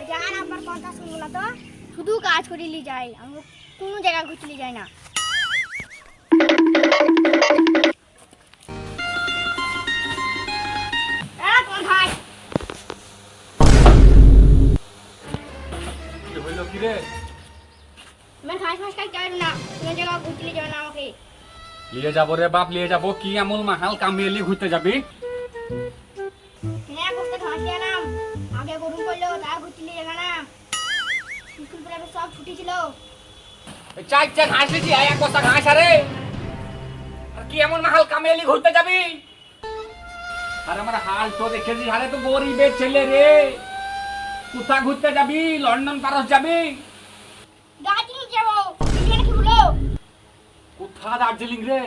আজ আমার কথা শুনব না তো শুধু কাজ করিলি যাই আমরা কোনো জায়গা ঘুরতে যাই না। লিয়ে মানে রে? বাপ লিয়ে যাব। কি এমন মাহাল কামিয়ে ঘুরতে যাবি? না ঘুরতে খাওয়া আগে গরম করল তা ঘুটলি জায়গা না স্কুল পড়াবে সব ছুটি ছিল চাই চাই ঘাস দিছি এক বস্তা ঘাস আরে। আর কি এমন মাহাল কামিয়ে ঘুরতে যাবি? আর আমার হাল তো দেখেছিস আরে তো গরিবের ছেলে রে। কোথা ঘুরতে যাবি? লন্ডন প্যারিস যাবি? দার্জিলিং যাব। এখানে কি বলো? কোথা দার্জিলিং রে?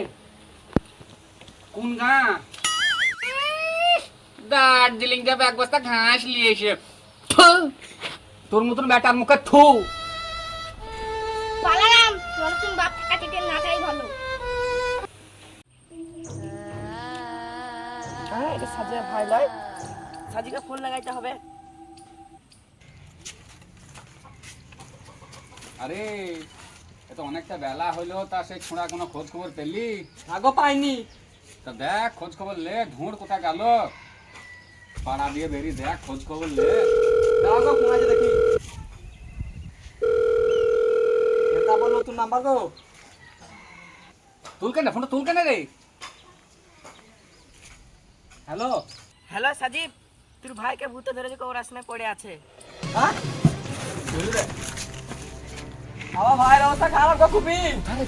কোন গা? দার্জিলিং যাবে এক বস্তা ঘাস নিয়ে এসে তোর মতন ব্যাটার মুখে থু। পালালাম তোর তুমি বাপ টাকা নাটাই ভালো। হ্যাঁ এটা সাজিয়া ভাই লয়। সাজিকে ফোন লাগাইতে হবে। আরে অনেকটা বেলা হইল তা সেই ছোঁড়া কোনো খোঁজ খবর পেলি? আগো পাইনি। তা দেখ খোঁজ খবর লে ধুঁড় কোথায় গেল? পাড়া দিয়ে বেরিয়ে দেখ খোঁজ খবর লে। দাও গো ফোন আছে দেখি। এটা বলো নতুন নাম্বার গো তুল কেন ফোনটা তুল কেন রে। হ্যালো। হ্যালো সাজিব তোর ভাইকে ভূতে ধরেছে কবর আসনে পড়ে আছে। হ্যাঁ? আমার ভাইয়ের অবস্থা খারাপ গো খুবই।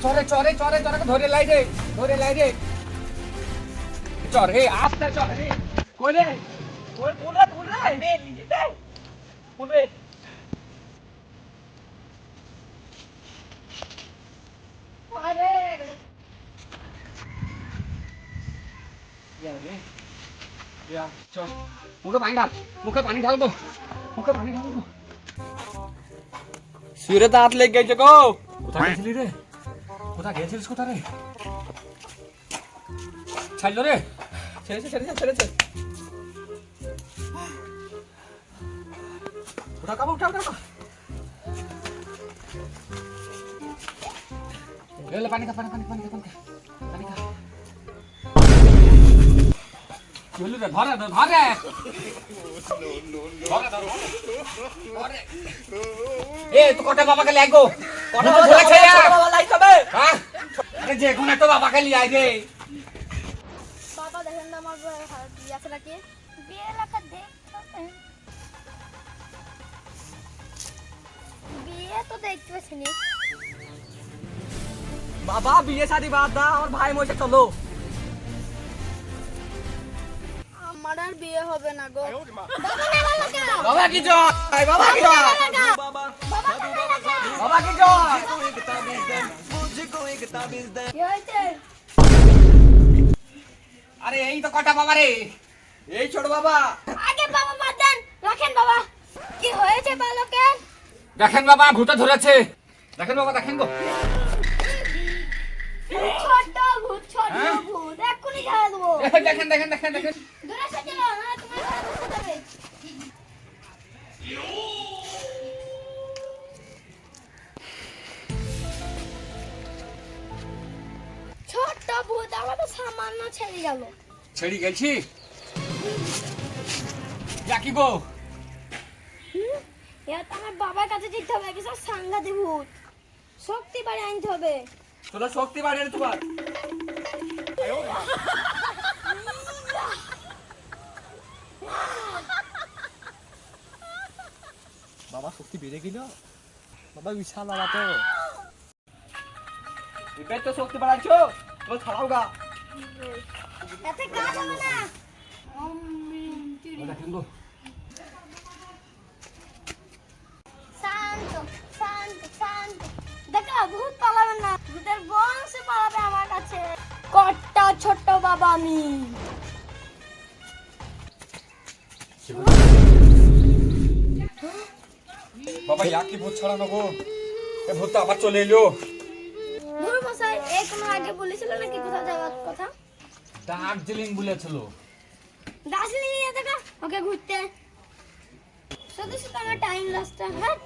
চরে চরে চরে চরে ধরে লাই রে ধরে লাই রে। চর হে আস্তে চর। রে কই রে? কই কোন রে কোন রে নে নিজে দে কোন রে আরে চল মুখে পানি ঢাল মুখে পানি ঢালবো মুখে পানি ঢালবো সুরে দাঁত লেগে গেছে গো কোথায় গেছিলি রে কোথায় গেছিলিস কোথা রে ছাড়লো রে ছেড়েছে ছেড়েছে ছেড়েছে উঠা কাবো উঠা উঠা উঠা। এলে পানি খা পানি পানি পানি খা পানি খা পানি খা কি হলো রে ধরে ধরে ধরে ধরে, ধরে, ধরে। এ তো কটা বাবাকে লাগো কটা বাবা, ধরেছে বাবা, বাবা, লাইট হবে। হ্যাঁ আরে যে কোনো তো বাবাকে লিয়ে আয় রে বাবা দেখেন না আমার বিয়ে আছে নাকি বিয়ে লেখা দেখ বিয়ে তো দেখতে পাচ্ছিনি। বাবা বিয়ে শাদি বাদ দা আমার ভাই মরছে চলো। আমার আর বিয়ে হবে না গো। বাবা কি জয়? বাবা কি জয়? বাবা কি জয়? আরে এই তো কটা বাবা রে। এই ছোট বাবা। আগে বাবা বাদ দেন রাখেন বাবা কি হয়েছে বালকের দেখেন বাবা ভূতে ধরেছে। দেখেন বাবা দেখেন গো। ছোট ভূত ছোট হ্যাঁ? ভূত এক্ষুনি ঝাড়া দেবো। দেখেন দেখেন দেখেন দেখেন দূরে সরে চলো না তোমার ভূত সামান্য ছেড়ে গেল। ছেড়ে গেছি? কি গো? তো আমার বাবার কাছে যেতে হবে বিশাল সাংঘাতিক ভূত শক্তি বাড়ি আনতে হবে। তোরা শক্তি বাড়িয়ে তোমার। বাবা শক্তি বেড়ে গেল। বাবা বিশাল বাবা তো। এবার তো শক্তি বাড়াচ্ছো তো ছাড়াও গা। এতে কাজ হবে না। না ভূতের বংশে পালাবে আমার কাছে। কট্টা ছোট্ট বাবা আমি। বাবা ইয়া কি ভূত ছড়ানো গো? এ ভূত আবার চলে এলো। ধুর মশাই এই কোনো আগে বলেছিল নাকি কোথাও যাওয়ার কথা? দার্জিলিং বলেছিল। দার্জিলিং নিয়ে দেখা ওকে ঘুরতে। শুধু শুধু আমার টাইম লসটা হ্যাঁ?